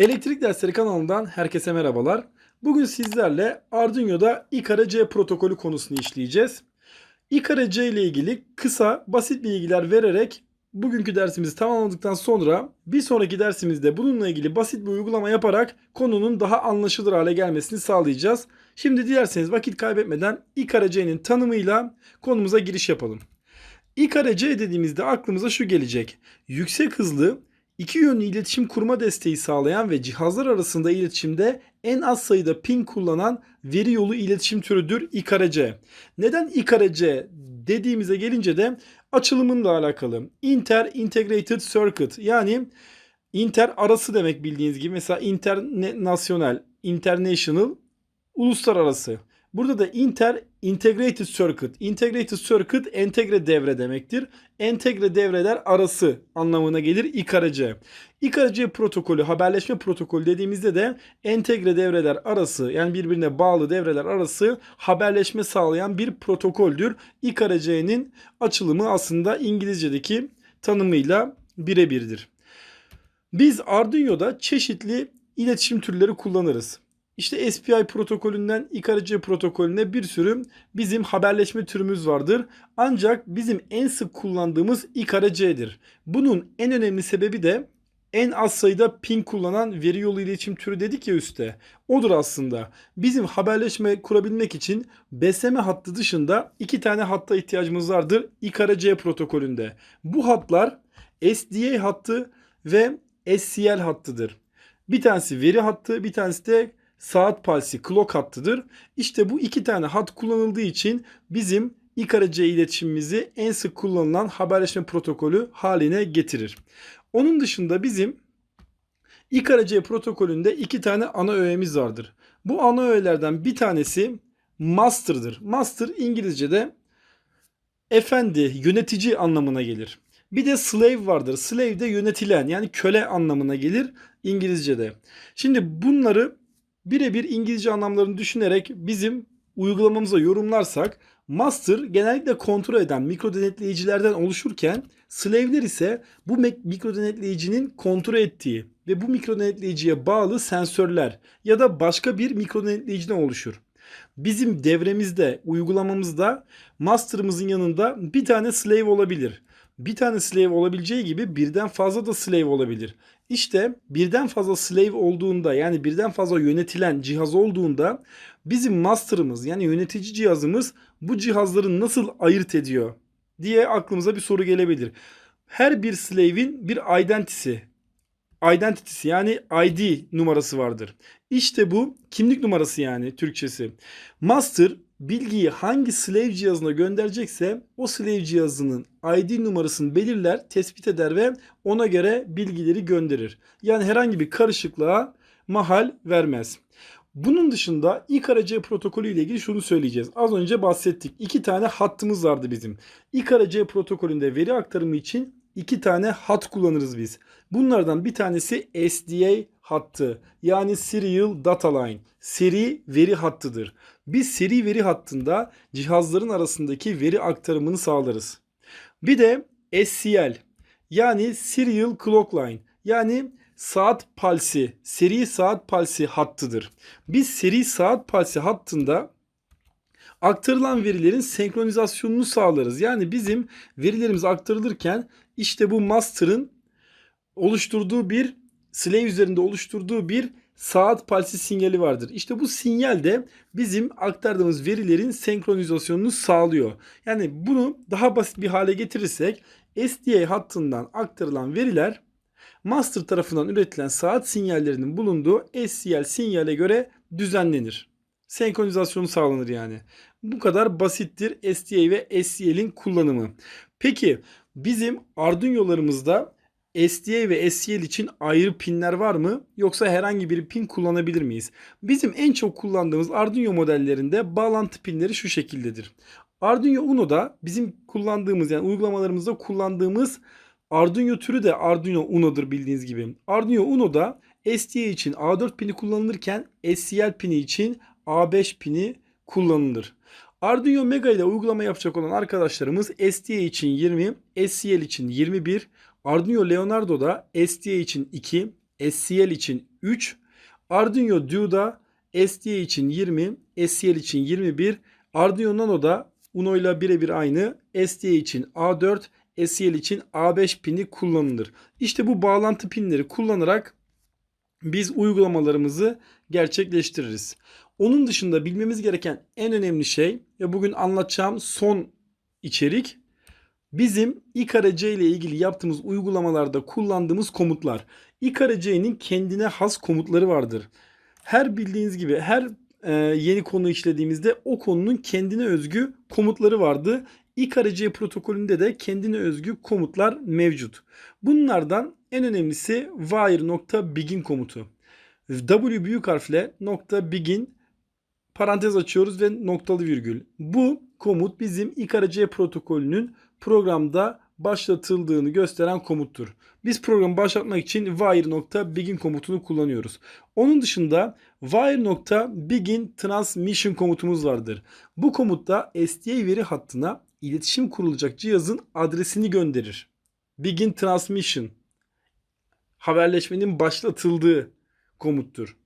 Elektrik Dersleri kanalından herkese merhabalar. Bugün sizlerle Arduino'da IKC protokolü konusunu işleyeceğiz. IKC ile ilgili kısa, basit bilgiler vererek bugünkü dersimizi tamamladıktan sonra bir sonraki dersimizde bununla ilgili basit bir uygulama yaparak konunun daha anlaşılır hale gelmesini sağlayacağız. Şimdi dilerseniz vakit kaybetmeden IKC'nin tanımıyla konumuza giriş yapalım. İKC dediğimizde aklımıza şu gelecek. Yüksek hızlı, iki yönlü iletişim kurma desteği sağlayan ve cihazlar arasında iletişimde en az sayıda pin kullanan veri yolu iletişim türüdür İKC. Neden İKC dediğimize gelince de açılımınla alakalı. Inter Integrated Circuit yani inter arası demek bildiğiniz gibi. Mesela international, international, uluslararası. Burada da inter integrated circuit. Integrated circuit entegre devre demektir. Entegre devreler arası anlamına gelir İKC. İKC protokolü, haberleşme protokolü dediğimizde de entegre devreler arası yani birbirine bağlı devreler arası haberleşme sağlayan bir protokoldür. İKC'nin açılımı aslında İngilizce'deki tanımıyla birebirdir. Biz Arduino'da çeşitli iletişim türleri kullanırız. İşte SPI protokolünden IKC protokolüne bir sürü bizim haberleşme türümüz vardır. Ancak bizim en sık kullandığımız IKC'dir. Bunun en önemli sebebi de en az sayıda pin kullanan veri yolu iletişim türü dedik ya üstte. Odur aslında. Bizim haberleşme kurabilmek için BSM hattı dışında iki tane hatta ihtiyacımız vardır IKC protokolünde. Bu hatlar SDA hattı ve SCL hattıdır. Bir tanesi veri hattı, bir tanesi de saat palsi clock hattıdır. İşte bu iki tane hat kullanıldığı için bizim İKC iletişimimizi en sık kullanılan haberleşme protokolü haline getirir. Onun dışında bizim İKC protokolünde iki tane ana öğemiz vardır. Bu ana öğelerden bir tanesi master'dır. Master İngilizce'de efendi, yönetici anlamına gelir. Bir de slave vardır. Slave de yönetilen yani köle anlamına gelir İngilizce'de. Şimdi bunları birebir İngilizce anlamlarını düşünerek bizim uygulamamıza yorumlarsak master genellikle kontrol eden mikro denetleyicilerden oluşurken slave'ler ise bu mikro denetleyicinin kontrol ettiği ve bu mikro denetleyiciye bağlı sensörler ya da başka bir mikro denetleyiciden oluşur. Bizim devremizde, uygulamamızda master'ımızın yanında bir tane slave olabilir. Bir tane slave olabileceği gibi birden fazla da slave olabilir. İşte birden fazla slave olduğunda yani birden fazla yönetilen cihaz olduğunda bizim master'ımız yani yönetici cihazımız bu cihazları nasıl ayırt ediyor diye aklımıza bir soru gelebilir. Her bir slave'in bir identity'si, identity'si yani ID numarası vardır. İşte bu kimlik numarası yani Türkçesi. Master bilgiyi hangi slave cihazına gönderecekse o slave cihazının ID numarasını belirler, tespit eder ve ona göre bilgileri gönderir. Yani herhangi bir karışıklığa mahal vermez. Bunun dışında İKRC protokolü ile ilgili şunu söyleyeceğiz. Az önce bahsettik. İki tane hattımız vardı bizim. İKRC protokolünde veri aktarımı için iki tane hat kullanırız biz. Bunlardan bir tanesi SDA hattı yani Serial Data Line. Seri veri hattıdır. Biz seri veri hattında cihazların arasındaki veri aktarımını sağlarız. Bir de SCL yani Serial Clock Line yani saat palsi, seri saat palsi hattıdır. Biz seri saat palsi hattında aktarılan verilerin senkronizasyonunu sağlarız. Yani bizim verilerimiz aktarılırken işte bu master'ın oluşturduğu bir slave üzerinde oluşturduğu bir saat palsi sinyali vardır. İşte bu sinyal de bizim aktardığımız verilerin senkronizasyonunu sağlıyor. Yani bunu daha basit bir hale getirirsek SDA hattından aktarılan veriler master tarafından üretilen saat sinyallerinin bulunduğu SCL sinyale göre düzenlenir. Senkronizasyonu sağlanır yani. Bu kadar basittir SDA ve SCL'in kullanımı. Peki bizim Arduino'larımızda SDA ve SCL için ayrı pinler var mı? Yoksa herhangi bir pin kullanabilir miyiz? Bizim en çok kullandığımız Arduino modellerinde bağlantı pinleri şu şekildedir. Arduino Uno'da bizim kullandığımız yani uygulamalarımızda kullandığımız Arduino türü de Arduino Uno'dur bildiğiniz gibi. Arduino Uno'da SDA için A4 pini kullanılırken SCL pini için A5 pini kullanılır. Arduino Mega ile uygulama yapacak olan arkadaşlarımız SDA için 20, SCL için 21, Arduino Leonardo'da SDA için 2, SCL için 3, Arduino Duo'da SDA için 20, SCL için 21, Arduino Nano'da Uno ile birebir aynı SDA için A4, SCL için A5 pini kullanılır. İşte bu bağlantı pinleri kullanarak biz uygulamalarımızı gerçekleştiririz. Onun dışında bilmemiz gereken en önemli şey ve bugün anlatacağım son içerik bizim İKRC ile ilgili yaptığımız uygulamalarda kullandığımız komutlar. İKRC'nin kendine has komutları vardır. Her bildiğiniz gibi her e, yeni konu işlediğimizde o konunun kendine özgü komutları vardı. İKRC protokolünde de kendine özgü komutlar mevcut. Bunlardan en önemlisi wire.begin komutu. W büyük harfle nokta begin parantez açıyoruz ve noktalı virgül. Bu komut bizim İKRC protokolünün programda başlatıldığını gösteren komuttur. Biz programı başlatmak için wire.begin komutunu kullanıyoruz. Onun dışında wire.begin transmission komutumuz vardır. Bu komutta SDA veri hattına iletişim kurulacak cihazın adresini gönderir. Begin transmission haberleşmenin başlatıldığı komuttur.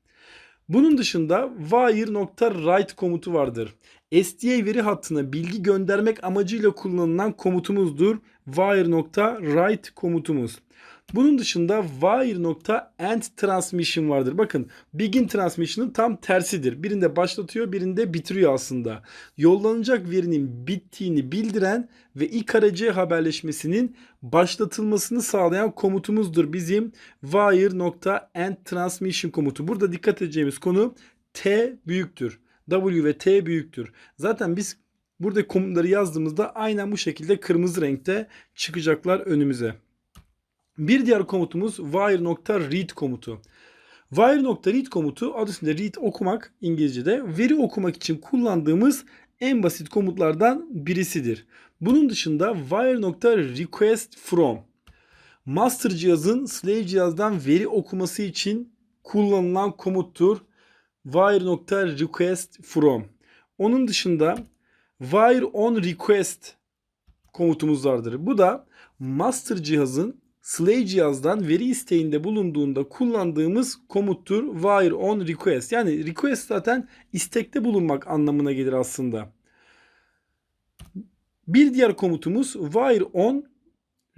Bunun dışında wire.write komutu vardır. SDA veri hattına bilgi göndermek amacıyla kullanılan komutumuzdur. wire.write komutumuz. Bunun dışında wire.end transmission vardır. Bakın begin transmission'ın tam tersidir. Birinde başlatıyor, birinde bitiriyor aslında. Yollanacak verinin bittiğini bildiren ve İKRC haberleşmesinin başlatılmasını sağlayan komutumuzdur bizim wire.end transmission komutu. Burada dikkat edeceğimiz konu T büyüktür. W ve T büyüktür. Zaten biz burada komutları yazdığımızda aynen bu şekilde kırmızı renkte çıkacaklar önümüze. Bir diğer komutumuz wire.read komutu. Wire.read komutu adı üstünde read okumak İngilizce'de veri okumak için kullandığımız en basit komutlardan birisidir. Bunun dışında wire.request from master cihazın slave cihazdan veri okuması için kullanılan komuttur. wire.request from. Onun dışında wire on request komutumuz vardır. Bu da master cihazın slave cihazdan veri isteğinde bulunduğunda kullandığımız komuttur wire on request. Yani request zaten istekte bulunmak anlamına gelir aslında. Bir diğer komutumuz wire on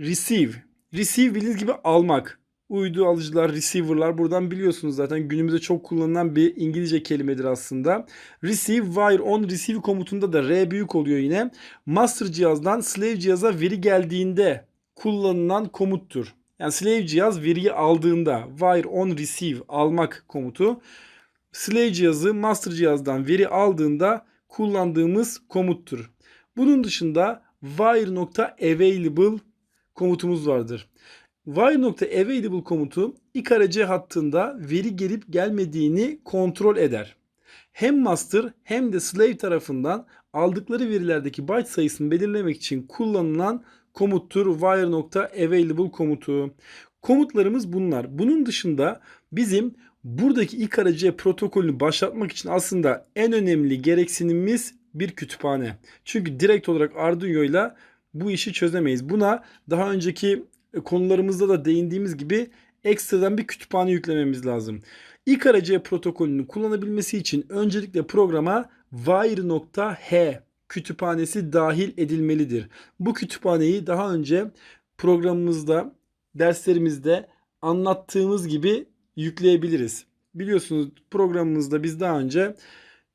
receive. Receive bildiğiniz gibi almak. Uydu alıcılar, receiver'lar buradan biliyorsunuz zaten günümüzde çok kullanılan bir İngilizce kelimedir aslında. Receive, wire on receive komutunda da R büyük oluyor yine. Master cihazdan slave cihaza veri geldiğinde kullanılan komuttur. Yani slave cihaz veriyi aldığında wire on receive almak komutu slave cihazı master cihazdan veri aldığında kullandığımız komuttur. Bunun dışında wire.available komutumuz vardır. Wire.available komutu İKRC hattında veri gelip gelmediğini kontrol eder. Hem master hem de slave tarafından aldıkları verilerdeki byte sayısını belirlemek için kullanılan komuttur wire.available komutu. Komutlarımız bunlar. Bunun dışında bizim buradaki İKRC protokolünü başlatmak için aslında en önemli gereksinimimiz bir kütüphane. Çünkü direkt olarak Arduino ile bu işi çözemeyiz. Buna daha önceki konularımızda da değindiğimiz gibi ekstradan bir kütüphane yüklememiz lazım. İKRC protokolünü kullanabilmesi için öncelikle programa wire.h kütüphanesi dahil edilmelidir. Bu kütüphaneyi daha önce programımızda, derslerimizde anlattığımız gibi yükleyebiliriz. Biliyorsunuz programımızda biz daha önce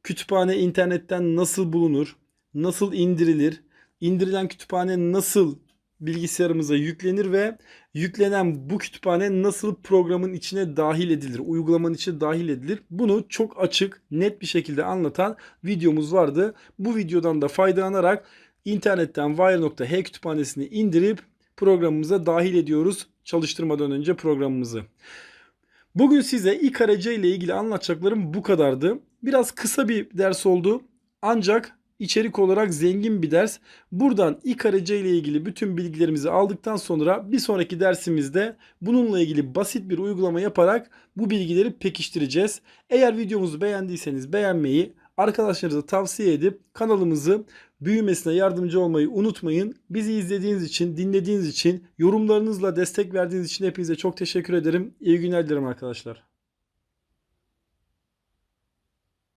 kütüphane internetten nasıl bulunur, nasıl indirilir, indirilen kütüphane nasıl bilgisayarımıza yüklenir ve yüklenen bu kütüphane nasıl programın içine dahil edilir, uygulamanın içine dahil edilir. Bunu çok açık, net bir şekilde anlatan videomuz vardı. Bu videodan da faydalanarak internetten wire.h kütüphanesini indirip programımıza dahil ediyoruz çalıştırmadan önce programımızı. Bugün size İKRC ile ilgili anlatacaklarım bu kadardı. Biraz kısa bir ders oldu. Ancak içerik olarak zengin bir ders. Buradan İKRC ile ilgili bütün bilgilerimizi aldıktan sonra bir sonraki dersimizde bununla ilgili basit bir uygulama yaparak bu bilgileri pekiştireceğiz. Eğer videomuzu beğendiyseniz beğenmeyi, arkadaşlarınıza tavsiye edip kanalımızı büyümesine yardımcı olmayı unutmayın. Bizi izlediğiniz için, dinlediğiniz için, yorumlarınızla destek verdiğiniz için hepinize çok teşekkür ederim. İyi günler dilerim arkadaşlar.